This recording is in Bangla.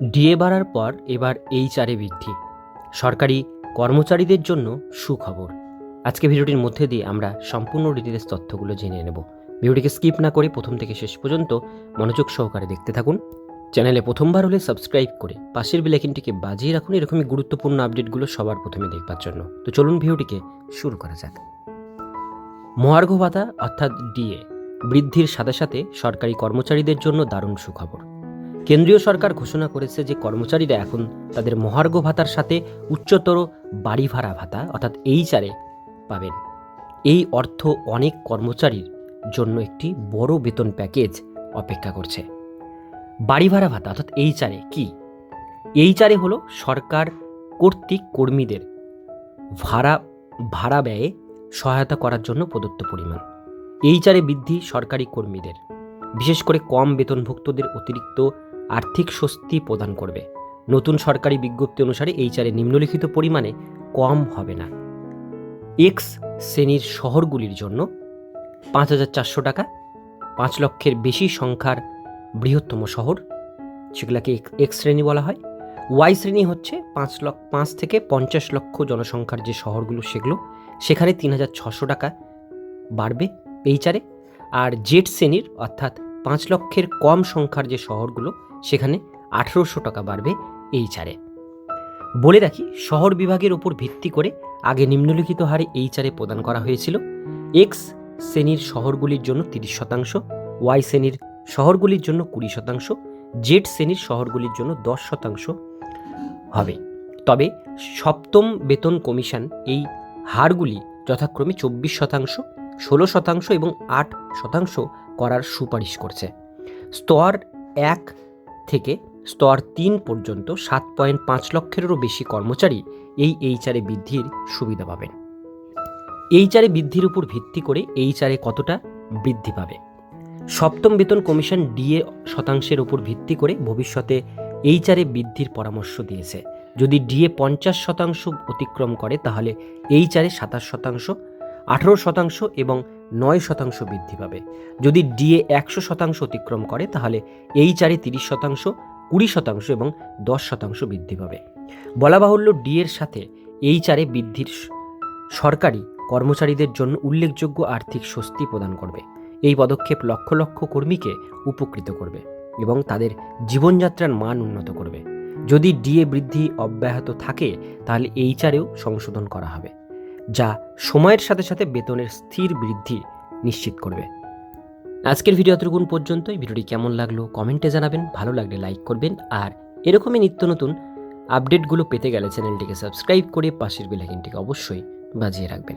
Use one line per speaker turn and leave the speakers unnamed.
ডিএ বাড়ার পর এবার এইচআরে বৃদ্ধি। সরকারি কর্মচারীদের জন্য সুখবর। আজকে ভিডিওটির মধ্যে দিয়ে আমরা সম্পূর্ণ ডিটেলস তথ্যগুলো জেনে নেব। ভিডিওটিকে স্কিপ না করে প্রথম থেকে শেষ পর্যন্ত মনোযোগ সহকারে দেখতে থাকুন। চ্যানেলে প্রথমবার হলে সাবস্ক্রাইব করে পাশের বেলাইকিনটিকে বাজিয়ে রাখুন এরকমই গুরুত্বপূর্ণ আপডেটগুলো সবার প্রথমে দেখবার জন্য। তো চলুন ভিডিওটিকে শুরু করা যাক। মহার্ঘ ভাতা অর্থাৎ ডিএ বৃদ্ধির সাথে সাথে সরকারি কর্মচারীদের জন্য দারুণ সুখবর। কেন্দ্রীয় সরকার ঘোষণা করেছে যে কর্মচারীরা এখন তাদের মহার্ঘ ভাতার সাথে উচ্চতর বাড়ি ভাড়া ভাতা, অর্থাৎ এইচআরে পাবেন। এই অর্থ অনেক কর্মচারীর জন্য একটি বড় বেতন প্যাকেজ অপেক্ষা করছে। বাড়ি ভাড়া ভাতা, অর্থাৎ এইচআরে কি? এইচআরে হলো সরকার কর্তৃক কর্মীদের ভাড়া ভাড়া ব্যয়ে সহায়তা করার জন্য প্রদত্ত পরিমাণ। এইচআরে বৃদ্ধি সরকারি কর্মীদের। বিশেষ করে কম বেতনভুক্তদের অতিরিক্ত আর্থিক স্বস্তি প্রদান করবে। নতুন সরকারি বিজ্ঞপ্তি অনুসারে এইচআরে নিম্নলিখিত পরিমাণে কম হবে না। এক্স শ্রেণির শহরগুলির জন্য পাঁচ হাজার চারশো টাকা, পাঁচ লক্ষের বেশি সংখ্যার বৃহত্তম শহর সেগুলোকে এক্স শ্রেণি বলা হয়। ওয়াই শ্রেণি হচ্ছে পাঁচ লক্ষ, পাঁচ থেকে পঞ্চাশ লক্ষ জনসংখ্যার যে শহরগুলো সেগুলো, সেখানে তিন হাজার ছশো টাকা বাড়বে এইচআরে আর জেড শ্রেণির অর্থাৎ পাঁচ লক্ষের কম সংখ্যার যে শহরগুলো সেখানে আঠেরোশো টাকা বাড়বে এইচআরে বলে রাখি, শহর বিভাগের উপর ভিত্তি করে আগে নিম্নলিখিত হারে এইচআরে প্রদান করা হয়েছিল। এক্স শ্রেণির শহরগুলির জন্য তিরিশ শতাংশ ওয়াই শ্রেণির শহরগুলির জন্য কুড়ি শতাংশ জেড শ্রেণির শহরগুলির জন্য দশ শতাংশ হবে। তবে সপ্তম বেতন কমিশন এই হারগুলি যথাক্রমে চব্বিশ শতাংশ, ষোলো শতাংশ এবং আট শতাংশ করার সুপারিশ করছে। স্তর এক থেকে স্তর তিন পর্যন্ত সাত পয়েন্ট পাঁচ লক্ষেরও বেশি কর্মচারী এই এইচআরে বৃদ্ধির সুবিধা পাবেন। এইচআরে বৃদ্ধির উপর ভিত্তি করে এইচআরে কতটা বৃদ্ধি পাবে? সপ্তম বেতন কমিশন ডিএ শতাংশের উপর ভিত্তি করে ভবিষ্যতে এইচআরে বৃদ্ধির পরামর্শ দিয়েছে। যদি ডিএ পঞ্চাশ শতাংশ অতিক্রম করে তাহলে এইচআরে সাতাশ শতাংশ আঠারো শতাংশ এবং নয় শতাংশ বৃদ্ধি পাবে। যদি ডিএ একশো শতাংশ অতিক্রম করে, তাহলে এইচআরে তিরিশ শতাংশ, কুড়ি শতাংশ এবং দশ শতাংশ বৃদ্ধি পাবে। বলা বাহুল্য ডিএর সাথে এইচআরে বৃদ্ধির সরকারি কর্মচারীদের জন্য উল্লেখযোগ্য আর্থিক স্বস্তি প্রদান করবে। এই পদক্ষেপ লক্ষ লক্ষ কর্মীকে উপকৃত করবে এবং তাদের জীবনযাত্রার মান উন্নত করবে। যদি ডিএ বৃদ্ধি অব্যাহত থাকে, তাহলে এইচআরেও সংশোধন করা হবে। যা সময়ের সাথে সাথে বেতনের স্থির বৃদ্ধি নিশ্চিত করবে। আজকের ভিডিও এতটুকুন পর্যন্ত এই ভিডিওটি কেমন লাগল কমেন্টে জানাবেন। ভালো লাগলে লাইক করবেন। আর এরকমই নিত্য নতুন আপডেটগুলো পেতে গেলে চ্যানেলটিকে সাবস্ক্রাইব করে পাশের বেলাইকিনটিকে অবশ্যই বাজিয়ে রাখবেন।